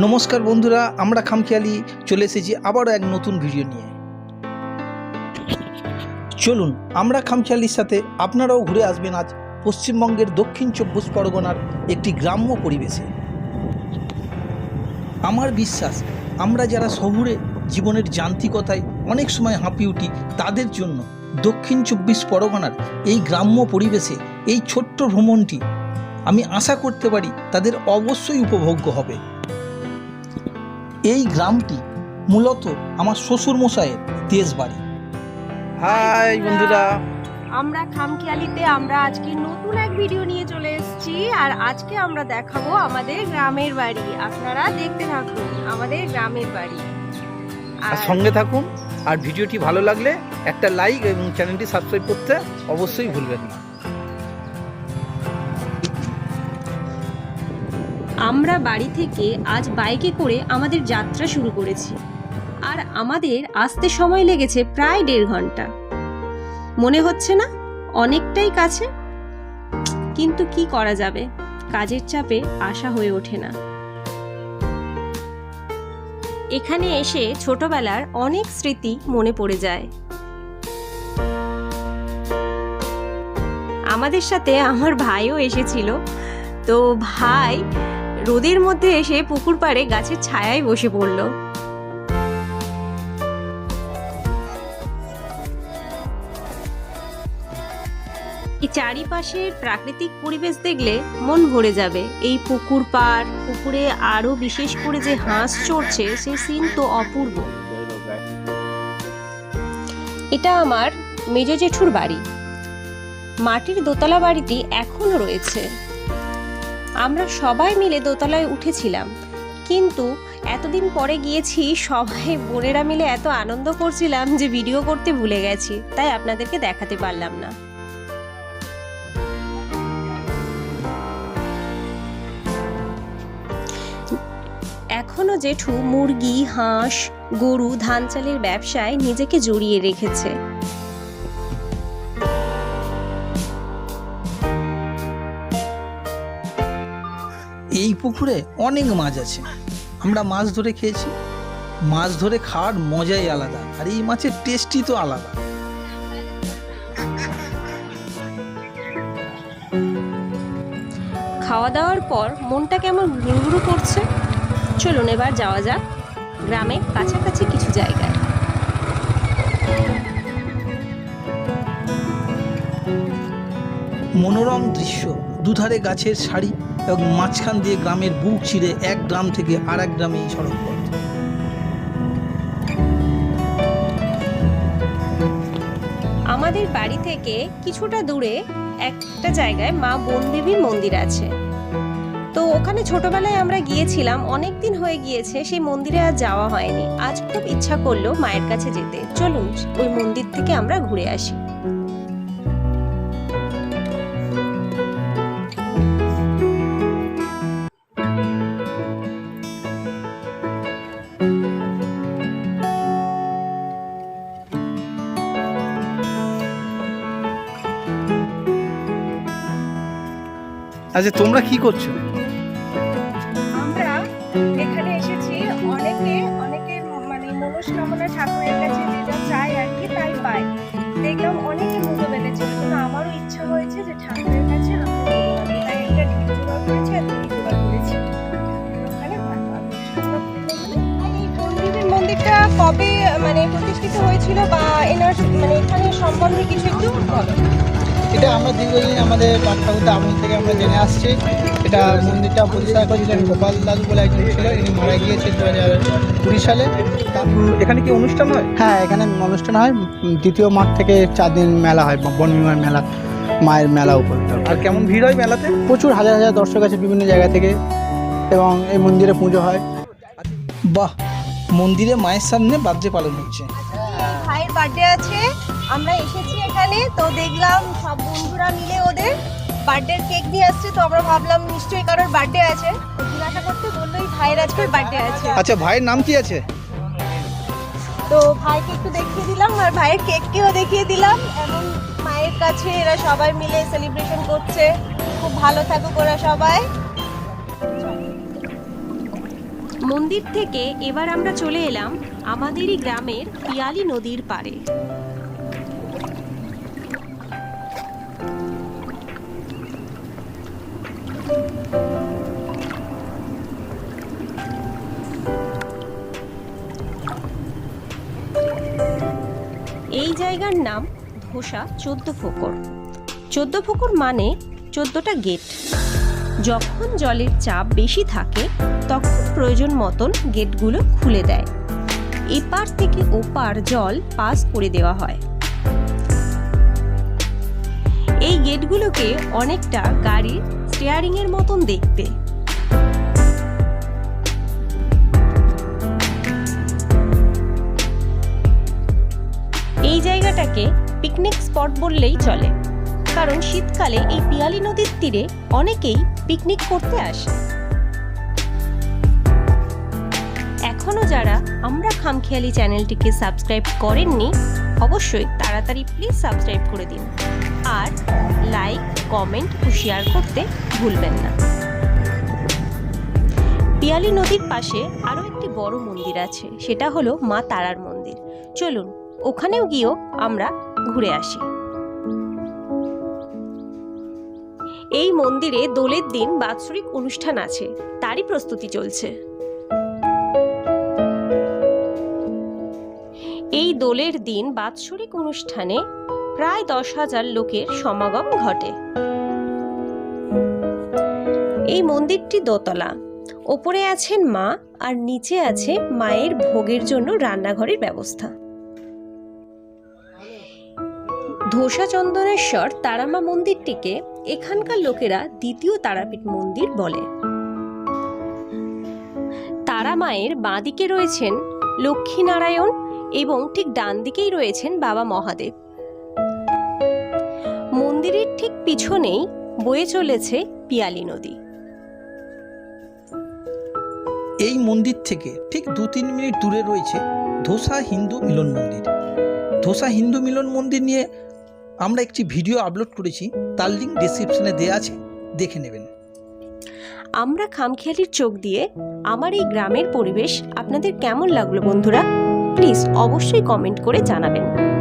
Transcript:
নমস্কার বন্ধুরা, আমরা খামখেয়ালি চলে এসেছি আবারও এক নতুন ভিডিও নিয়ে। চলুন, আমরা খামখেয়ালির সাথে আপনারাও ঘুরে আসবেন আজ পশ্চিমবঙ্গের দক্ষিণ চব্বিশ পরগনার একটি গ্রাম্য পরিবেশে। আমার বিশ্বাস, আমরা যারা শহুরে জীবনের যান্ত্রিকতায় অনেক সময় হাঁপিয়ে উঠি, তাদের জন্য দক্ষিণ চব্বিশ পরগনার এই গ্রাম্য পরিবেশে এই ছোট্ট ভ্রমণটি আমি আশা করতে পারি তাদের অবশ্যই উপভোগ্য হবে। এই গ্রামটি মূলত আমার শ্বশুর মশাইয়ের দেশ বাড়ি হাই বন্ধুরা। আমরা খামখেয়ালিতে আমরা আজকে নতুন এক ভিডিও নিয়ে চলে এসেছি আর আজকে আমরা দেখাবো আমাদের গ্রামের বাড়ি। আপনারা দেখতে থাকুন আমাদের গ্রামের বাড়ি। আর আর সঙ্গে থাকুন আর ভিডিওটি ভালো লাগলে একটা লাইক এবং চ্যানেলটি সাবস্ক্রাইব করতে অবশ্যই ভুলবেন না। আমরা বাড়ি থেকে আজ বাইকে করে আমাদের যাত্রা শুরু করেছি। আর আমাদের আসতে সময় লেগেছে প্রায় দেড় ঘণ্টা। মনে হচ্ছে না? অনেকটাই কাছে? কিন্তু কি করা যাবে? কাজের চাপে আশা হয়ে ওঠে না। এখানে এসে ছোটবেলার অনেক স্মৃতি মনে পড়ে যায়। আমাদের সাথে আমার ভাইও এসেছিল। তো ভাই রোদের মধ্যে এসে পুকুর পাড়ে গাছের ছায়ায় বসে পড়ল। চারিপাশের প্রাকৃতিক পরিবেশ দেখলে মন ভরে যাবে। এই পুকুর পাড়, পুকুরে আরও বিশেষ করে যে হাঁস চড়ছে সেই সিন তো অপূর্ব। এটা আমার মেজ জেঠুর বাড়ি। মাটির দোতলা বাড়িটি এখনও রয়েছে। আমরা সবাই মিলে দোতলায় উঠেছিলাম। কিন্তু এতদিন পরে গিয়েছি, সবাই বোনেরা মিলে এত আনন্দ করছিলাম যে ভিডিও করতে ভুলে গেছি, তাই আপনাদেরকে দেখাতে পারলাম না। এখনও জেঠু মুরগি, হাঁস, গরু ধান চালের ব্যবসায় নিজেকে জড়িয়ে রেখেছে। এই পুকুরে অনেক মাছ আছে। আমরা মাছ ধরে খেয়েছি। মাছ ধরে খাওয়ার মজাই আলাদা আর এই মাছের টেস্টই তো আলাদা। খাওয়া দাওয়ার পর মনটা কেমন ঘুরঘুরু করছে? চলুন এবার যাওয়া যাক গ্রামে কাছাকাছি কিছু জায়গায়। মনোরম দৃশ্য দুধারে গাছের সারি এবং মাঝখান দিয়ে গ্রামের বুক চিরে এক গ্রাম থেকে আর এক গ্রামে এই সড়ক পথ। আমাদের বাড়ি থেকে কিছুটা দূরে একটা জায়গায় মা বনদেবীর মন্দির আছে। তো ওখানে ছোটবেলায় আমরা গিয়েছিলাম অনেক দিন হয়ে গিয়েছে, সেই মন্দিরে আর যাওয়া হয়নি। আজ খুব ইচ্ছা করল মায়ের কাছে যেতে। চলুন, ওই মন্দির থেকে আমরা ঘুরে আসি। আচ্ছা তোমরা কি করছ? আমরা এখানে এসেছি। অনেকে অনেকের মানে মনস্কামনা ঠাকুরের কাছে যেটা চায় আর কি তাই পায়। দেখলাম অনেকে মুখে বেঁধেছিল কিন্তু আমারও ইচ্ছা হয়েছে যে ঠাকুরের কাছে আমি তাই একটা ঢিল জোগাড় করেছি আর ঢিল জোগাড় করেছি। ওখানে বাঁধবো। আর এই বনদেবীর মন্দিরটা কবে মানে প্রতিষ্ঠিত হয়েছিল বা এনার মানে এখানে সম্বন্ধে কিছু একটু বলো। এটা আমরা দীর্ঘদিন আমাদের বাপ আমল থেকে আমরা জেনে আসছি। এটা মন্দিরটা প্রতিষ্ঠা করেছিলেন গোপাল দাদু বলে একজন ছিল ইনি মারা গিয়েছে দু হাজার কুড়ি সালে। এখানে কি অনুষ্ঠান হয়? হ্যাঁ এখানে অনুষ্ঠান হয়। দ্বিতীয় মাঠ থেকে চার দিন মেলা হয় বনবিমার মেলা মায়ের মেলা উপলক্ষে আর কেমন ভিড় হয় মেলাতে? প্রচুর হাজার হাজার দর্শক আছে বিভিন্ন জায়গা থেকে এবং এই মন্দিরে পুজো হয়। বাহ মন্দিরে মায়ের সামনে বার্থডে পালন হচ্ছে। ভাইয়ের বার্থডে আছে। আমরা এসেছি এখানে তো দেখলাম সব বন্ধুরা মিলে ওদের বার্থডে কেক নিয়ে আসছে তো আমরা ভাবলাম নিশ্চয়ই কারোর বার্থডে আছে। জিজ্ঞাসা করতে বলল এই ভাইয়ের আজকে বার্থডে আছে। আচ্ছা ভাইয়ের নাম কি আছে? তো ভাইকে একটু দেখিয়ে দিলাম আর ভাইয়ের কেককেও দেখিয়ে দিলাম এবং মায়ের কাছে এরা সবাই মিলে সেলিব্রেশন করছে। খুব ভালো থাকুক ওরা সবাই। মন্দির থেকে এবার আমরা চলে এলাম আমাদেরই গ্রামের পিয়ালি নদীর পাড়ে। এই জায়গার নাম ধোসা চোদ্দ ফোকর। চোদ্দ ফোকর মানে চোদ্দটা গেট। যখন জলের চাপ বেশি থাকে, তখন প্রয়োজন মতন গেটগুলো খুলে দেয়। এপার থেকে ওপার জল পাস করে দেওয়া হয়। এই গেটগুলোকে অনেকটা গাড়ির স্টিয়ারিং এর মতন দেখতে। এই জায়গাটাকে পিকনিক স্পট বললেই চলে। কারণ শীতকালে এই পিয়ালি নদীর তীরে অনেকেই পিকনিক করতে আসে। এখনও যারা আমরা খামখেয়ালি চ্যানেলটিকে সাবস্ক্রাইব করেননি, অবশ্যই তাড়াতাড়ি প্লিজ সাবস্ক্রাইব করে দিন। আর লাইক কমেন্ট ও শেয়ার করতে ভুলবেন না। পিয়ালি নদীর পাশে আরও একটি বড় মন্দির আছে, সেটা হলো মা তারার মন্দির। চলুন, ওখানেও গিয়েও আমরা ঘুরে আসি। এই মন্দিরে দোলের দিন বাৎসরিক অনুষ্ঠান আছে, তারই প্রস্তুতি চলছে। দোলের দিন বাৎসরিক অনুষ্ঠানে প্রায় দশ হাজার লোকের সমাগম ঘটে। এই মন্দিরটি দোতলা। ওপরে আছেন মা আর নিচে আছে মায়ের ভোগের জন্য রান্নাঘরের ব্যবস্থা। ধোসা চন্দনেশ্বর তারামা মন্দিরটিকে এখানকার লোকেরা দ্বিতীয় তারাপীঠ মন্দির বলে। তারা মায়ের বাঁদিকে রয়েছেন লক্ষ্মীনারায়ণ এবং ঠিক ডান দিকেই রয়েছেন বাবা মহাদেব। মন্দিরের ঠিক পিছনেই বয়ে চলেছে পিয়ালি নদী। এই মন্দির থেকে ঠিক দু তিন মিনিট দূরে রয়েছে ধোসা হিন্দু মিলন মন্দির। ধোসা হিন্দু মিলন মন্দির নিয়ে আমরা একটি ভিডিও আপলোড করেছি তার লিঙ্ক ডিসক্রিপশনে দেওয়া আছে দেখে নেবেন। আমরা খামখেয়ালির চোখ দিয়ে আমার এই গ্রামের পরিবেশ আপনাদের কেমন লাগল বন্ধুরা? প্লিজ অবশ্যই কমেন্ট করে জানাবেন।